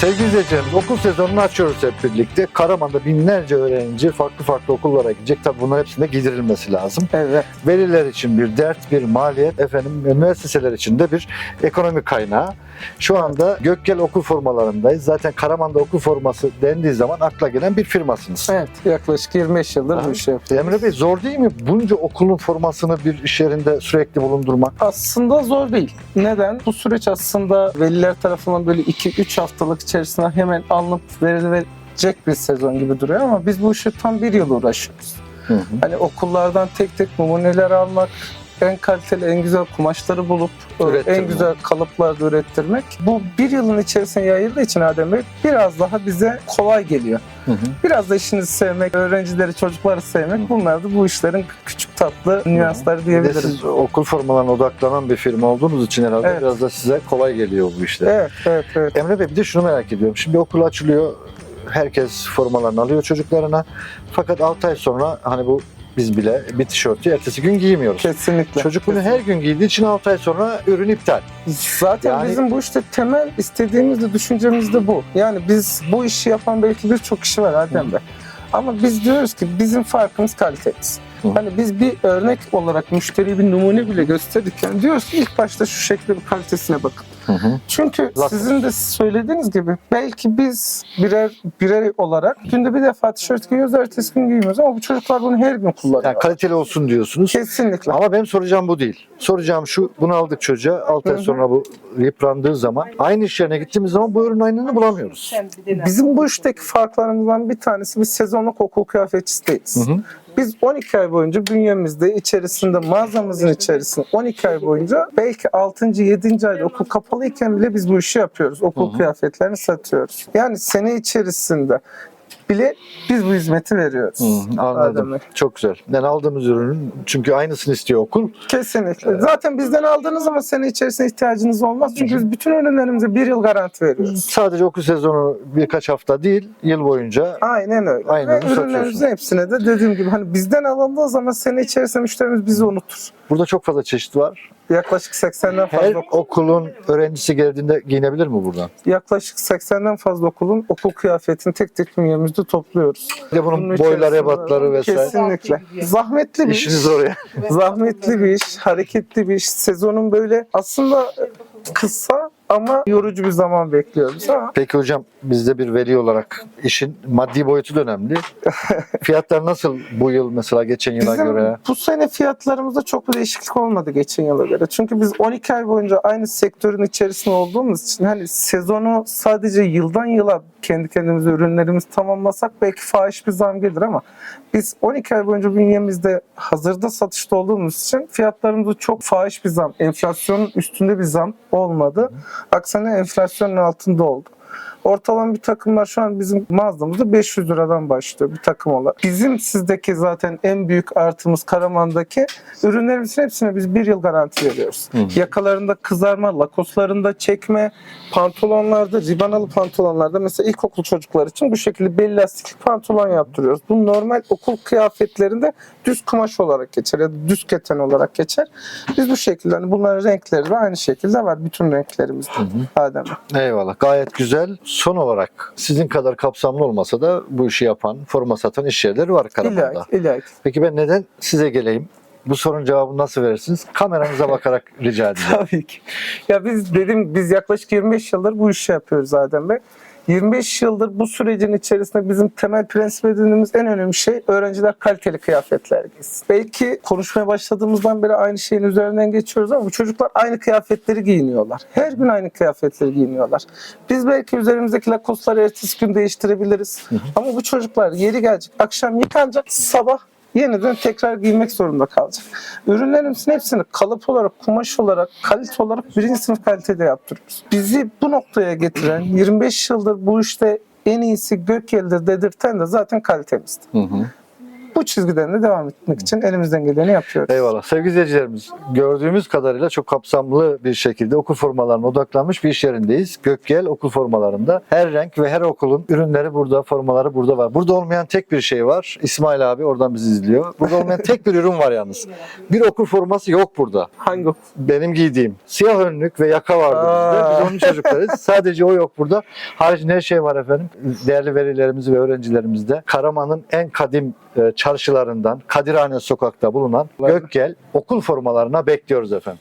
Sevgili izleyicilerimiz okul sezonunu açıyoruz hep birlikte. Karaman'da binlerce öğrenci farklı farklı okullara gidecek. Tabii bunların hepsinde gidirilmesi lazım. Evet. Veliler için bir dert, bir maliyet, efendim müesseseler için de bir ekonomik kaynağı. Şu anda Gökgel okul formalarındayız. Zaten Karaman'da okul forması dendiği zaman akla gelen bir firmasınız. Evet. Yaklaşık 25 yıldır Aha. bu işi yapıyoruz. Emre Bey zor değil mi bunca okulun formasını bir iş yerinde sürekli bulundurmak? Aslında zor değil. Neden? Bu süreç aslında veliler tarafından böyle 2-3 haftalık içerisinde hemen alınıp verilecek bir sezon gibi duruyor ama biz bu işi tam bir yıl uğraşıyoruz. Hı hı. Hani okullardan tek tek numuneler almak, en kaliteli, en güzel kumaşları bulup e, Ürettirmek. en güzel kalıplarda ürettirmek. Bu bir yılın içerisine yayıldığı için Adem Bey biraz daha bize kolay geliyor. Hı hı. Biraz da işinizi sevmek, öğrencileri, çocukları sevmek bunlar da bu işlerin küçük tatlı nüansları Bir de diyebiliriz. siz okul formalarına odaklanan bir firma olduğunuz için herhalde Evet. biraz da size kolay geliyor bu işler. Evet, evet, evet. Emre Bey bir de şunu merak ediyorum. Şimdi okul açılıyor. Herkes formalarını alıyor çocuklarına. Fakat 6 ay sonra hani bu biz bile bir tişörtü ertesi gün giymiyoruz. Kesinlikle. Çocuk bunu her gün giydiği için 6 ay sonra ürün iptal. Zaten Yani- bizim bu işte temel istediğimiz de düşüncemiz de bu. Yani biz bu işi yapan belki birçok kişi var Adem Bey. Ama biz diyoruz ki bizim farkımız kalitemiz. Hı. Hani biz bir örnek olarak müşteriye bir numune bile gösterirken diyoruz ki ilk başta şu şekilde bir kalitesine bakın. Çünkü Zaten- sizin de söylediğiniz gibi belki biz birer birer olarak günde bir defa tişört giyiyoruz, ertesi gün giymiyoruz ama bu çocuklar bunu her gün kullanıyor. Yani kaliteli olsun diyorsunuz. Kesinlikle. Ama benim soracağım bu değil. Soracağım şu, bunu aldık çocuğa, 6 ay sonra bu yıprandığı zaman, aynı iş yerine gittiğimiz zaman bu ürün aynını bulamıyoruz. Bizim bu işteki farklarımızdan bir tanesi biz sezonluk okul kıyafetçisi değiliz. Hı hı. Biz 12 ay boyunca bünyemizde içerisinde mağazamızın içerisinde 12 ay boyunca belki 6. 7. ayda okul kapalıyken bile biz bu işi yapıyoruz. Okul Hı hı. kıyafetlerini satıyoruz. Yani sene içerisinde bile biz bu hizmeti veriyoruz. Hı, anladım. Adem'e. Çok güzel. Yani aldığımız ürünün çünkü aynısını istiyor okul. Kesinlikle. Zaten bizden aldığınız zaman sene içerisinde ihtiyacınız olmaz. Çünkü biz bütün ürünlerimize bir yıl garanti veriyoruz. Sadece okul sezonu birkaç hafta değil, yıl boyunca Aynen öyle. Aynen Ve ürünlerimizin hepsine de dediğim gibi hani bizden alındığı zaman sene içerisinde müşterimiz bizi unutur. burada çok fazla çeşit var. Yaklaşık 80'den Her fazla okulun öğrencisi geldiğinde giyinebilir mi buradan? yaklaşık 80'den fazla okulun okul kıyafetini tek tek bünyemizde topluyoruz. Bir de bunun Bunun boyları, içerisinde- ebatları vesaire. Kesinlikle. Zahmetli bir İşiniz iş. oraya. Zahmetli bir iş, hareketli bir iş. Sezonun böyle aslında kısa ama yorucu bir zaman bekliyoruz ama Peki hocam bizde bir veli olarak işin maddi boyutu da önemli. Fiyatlar nasıl bu yıl mesela geçen yıla Bizim göre? bu sene fiyatlarımızda çok bir değişiklik olmadı geçen yıla göre. Çünkü biz 12 ay boyunca aynı sektörün içerisinde olduğumuz için hani sezonu sadece yıldan yıla kendi kendimize ürünlerimizi tamamlasak belki fahiş bir zam gelir ama biz 12 ay boyunca bünyemizde hazırda satışta olduğumuz için fiyatlarımızda çok fahiş bir zam, enflasyonun üstünde bir zam olmadı. Aksine enflasyonun altında oldu. Ortalama bir takımlar şu an bizim mağazamızda 500 liradan başlıyor bir takım olarak. Bizim sizdeki zaten en büyük artımız Karaman'daki ürünlerimizin hepsine biz bir yıl garanti veriyoruz. Hı hı. Yakalarında kızarma, lakoslarında çekme, pantolonlarda, ribanalı pantolonlarda mesela ilkokul çocuklar için bu şekilde belli lastikli pantolon yaptırıyoruz. Bu normal okul kıyafetlerinde düz kumaş olarak geçer ya da düz keten olarak geçer. Biz bu şekilde hani bunların renkleri de aynı şekilde var bütün renklerimizde. Adem. Eyvallah. Gayet güzel. Son olarak sizin kadar kapsamlı olmasa da bu işi yapan, forma satan iş yerleri var Karaman'da. İlla ki, illa ki. Peki ben neden size geleyim? Bu sorunun cevabını nasıl verirsiniz? Kameranıza bakarak rica edeceğim. Tabii ki. Ya biz dedim biz yaklaşık 25 yıldır bu işi yapıyoruz Adem Bey. 25 yıldır bu sürecin içerisinde bizim temel prensip edindiğimiz en önemli şey öğrenciler kaliteli kıyafetler giysin. Belki konuşmaya başladığımızdan beri aynı şeyin üzerinden geçiyoruz ama bu çocuklar aynı kıyafetleri giyiniyorlar. Her gün aynı kıyafetleri giyiniyorlar. Biz belki üzerimizdeki lakosları ertesi gün değiştirebiliriz. Ama bu çocuklar yeri gelecek, akşam yıkanacak, sabah yeniden tekrar giymek zorunda kalacak. Ürünlerimizin hepsini kalıp olarak, kumaş olarak, kalite olarak birinci sınıf kalitede yaptırıyoruz. Bizi bu noktaya getiren, 25 yıldır bu işte en iyisi Gökyel'dir dedirten de zaten kalitemizdi. Hı hı. Bu çizgiden de devam etmek için elimizden geleni yapıyoruz. Eyvallah. Sevgili izleyicilerimiz, gördüğümüz kadarıyla çok kapsamlı bir şekilde okul formalarına odaklanmış bir iş yerindeyiz. Gökgel okul formalarında her renk ve her okulun ürünleri burada, formaları burada var. Burada olmayan tek bir şey var. İsmail abi oradan bizi izliyor. Burada olmayan tek bir ürün var yalnız. Bir okul forması yok burada. Hangi okul? Benim giydiğim. Siyah önlük ve yaka vardı bizde. Biz onun çocuklarız. Sadece o yok burada. Haricinde her şey var efendim. Değerli velilerimiz ve öğrencilerimizde Karaman'ın en kadim e, çarşılarından Kadirhane sokakta bulunan Gökgel okul formalarına bekliyoruz efendim.